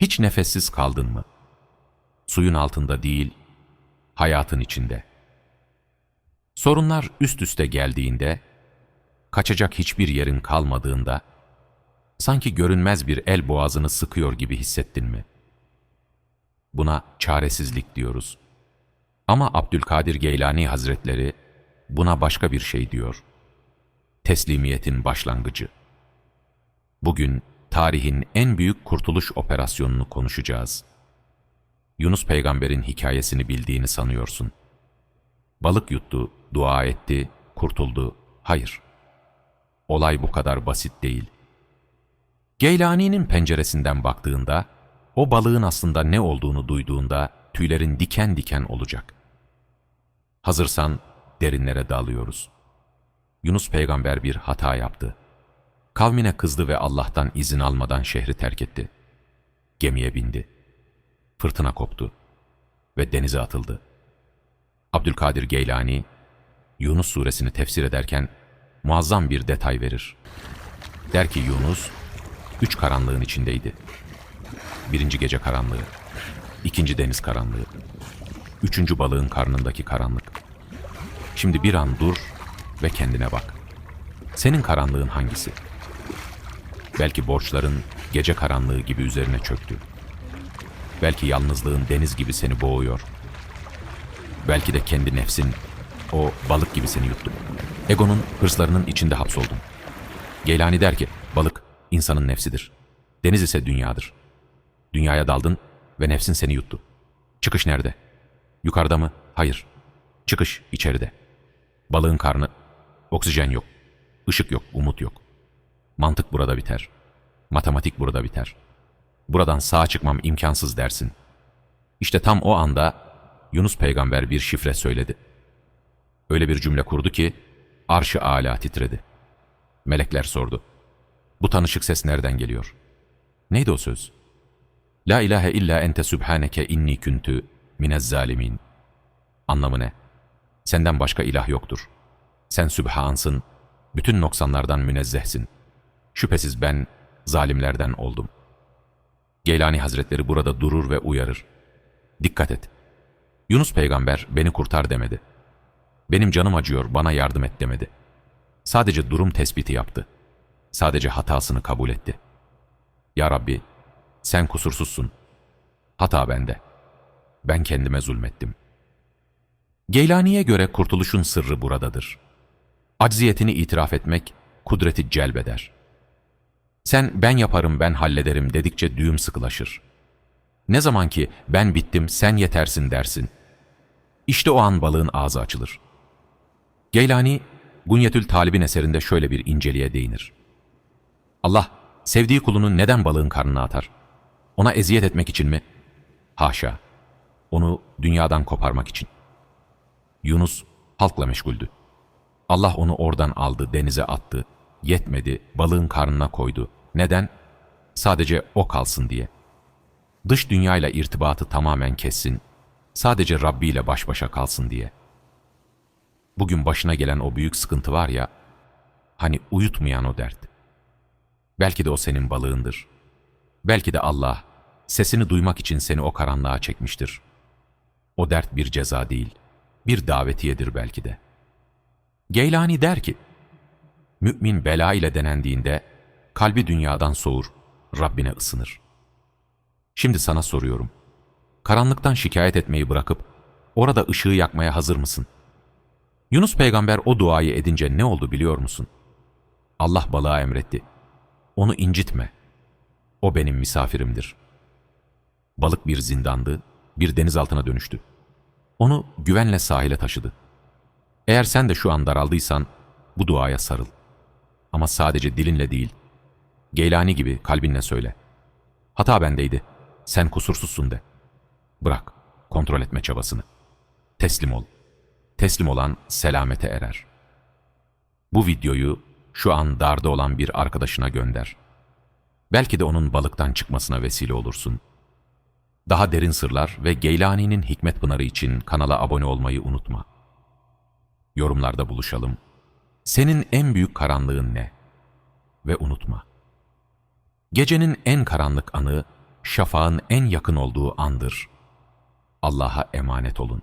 Hiç nefessiz kaldın mı? Suyun altında değil, hayatın içinde. Sorunlar üst üste geldiğinde, kaçacak hiçbir yerin kalmadığında, sanki görünmez bir el boğazını sıkıyor gibi hissettin mi? Buna çaresizlik diyoruz. Ama Abdülkadir Geylani Hazretleri buna başka bir şey diyor. Teslimiyetin başlangıcı. Bugün tarihin en büyük kurtuluş operasyonunu konuşacağız. Yunus peygamberin hikayesini bildiğini sanıyorsun. Balık yuttu, dua etti, kurtuldu. Hayır. Olay bu kadar basit değil. Geylani'nin penceresinden baktığında, o balığın aslında ne olduğunu duyduğunda tüylerin diken diken olacak. Hazırsan derinlere dalıyoruz. Yunus peygamber bir hata yaptı. Kavmine kızdı ve Allah'tan izin almadan şehri terk etti. Gemiye bindi. Fırtına koptu ve denize atıldı. Abdülkadir Geylani, Yunus suresini tefsir ederken muazzam bir detay verir. Der ki Yunus, üç karanlığın içindeydi. Birinci gece karanlığı, ikinci deniz karanlığı, üçüncü balığın karnındaki karanlık. Şimdi bir an dur ve kendine bak. Senin karanlığın hangisi? Belki borçların gece karanlığı gibi üzerine çöktü. Belki yalnızlığın deniz gibi seni boğuyor. Belki de kendi nefsin o balık gibi seni yuttu. Egonun hırslarının içinde hapsoldun. Geylani der ki, balık insanın nefsidir. Deniz ise dünyadır. Dünyaya daldın ve nefsin seni yuttu. Çıkış nerede? Yukarıda mı? Hayır. Çıkış içeride. Balığın karnı, oksijen yok. Işık yok, umut yok. Mantık burada biter. Matematik burada biter. Buradan sağa çıkmam imkansız dersin. İşte tam o anda Yunus peygamber bir şifre söyledi. Öyle bir cümle kurdu ki arşı âlâ titredi. Melekler sordu. Bu tanışık ses nereden geliyor? Neydi o söz? La ilahe illa ente sübhaneke inni küntü minez zalimin. Anlamı ne? Senden başka ilah yoktur. Sen sübhansın, bütün noksanlardan münezzehsin. Şüphesiz ben zalimlerden oldum. Geylani Hazretleri burada durur ve uyarır. Dikkat et. Yunus peygamber beni kurtar demedi. Benim canım acıyor, bana yardım et demedi. Sadece durum tespiti yaptı. Sadece hatasını kabul etti. Ya Rabbi, sen kusursuzsun. Hata bende. Ben kendime zulmettim. Geylani'ye göre kurtuluşun sırrı buradadır. Acziyetini itiraf etmek, kudreti celbeder. Sen ben yaparım, ben hallederim dedikçe düğüm sıkılaşır. Ne zaman ki ben bittim, sen yetersin dersin. İşte o an balığın ağzı açılır. Geylani, Gunyetül Talib'in eserinde şöyle bir inceliğe değinir. Allah, sevdiği kulunu neden balığın karnına atar? Ona eziyet etmek için mi? Haşa, onu dünyadan koparmak için. Yunus halkla meşguldü. Allah onu oradan aldı, denize attı. Yetmedi, balığın karnına koydu. Neden? Sadece o kalsın diye. Dış dünyayla irtibatı tamamen kessin. Sadece Rabbi ile baş başa kalsın diye. Bugün başına gelen o büyük sıkıntı var ya, hani uyutmayan o dert. Belki de o senin balığındır. Belki de Allah sesini duymak için seni o karanlığa çekmiştir. O dert bir ceza değil, bir davetiyedir belki de. Geylani der ki, Mümin bela ile denendiğinde kalbi dünyadan soğur, Rabbine ısınır. Şimdi sana soruyorum. Karanlıktan şikayet etmeyi bırakıp orada ışığı yakmaya hazır mısın? Yunus peygamber o duayı edince ne oldu biliyor musun? Allah balığa emretti. Onu incitme. O benim misafirimdir. Balık bir zindandı, bir denizaltına dönüştü. Onu güvenle sahile taşıdı. Eğer sen de şu an daraldıysan bu duaya sarıl. Ama sadece dilinle değil, Geylani gibi kalbinle söyle. Hata bendeydi, sen kusursuzsun de. Bırak, kontrol etme çabasını. Teslim ol. Teslim olan selamete erer. Bu videoyu şu an darda olan bir arkadaşına gönder. Belki de onun balıktan çıkmasına vesile olursun. Daha derin sırlar ve Geylani'nin hikmet pınarı için kanala abone olmayı unutma. Yorumlarda buluşalım. Senin en büyük karanlığın ne? Ve unutma. Gecenin en karanlık anı şafağın en yakın olduğu andır. Allah'a emanet olun.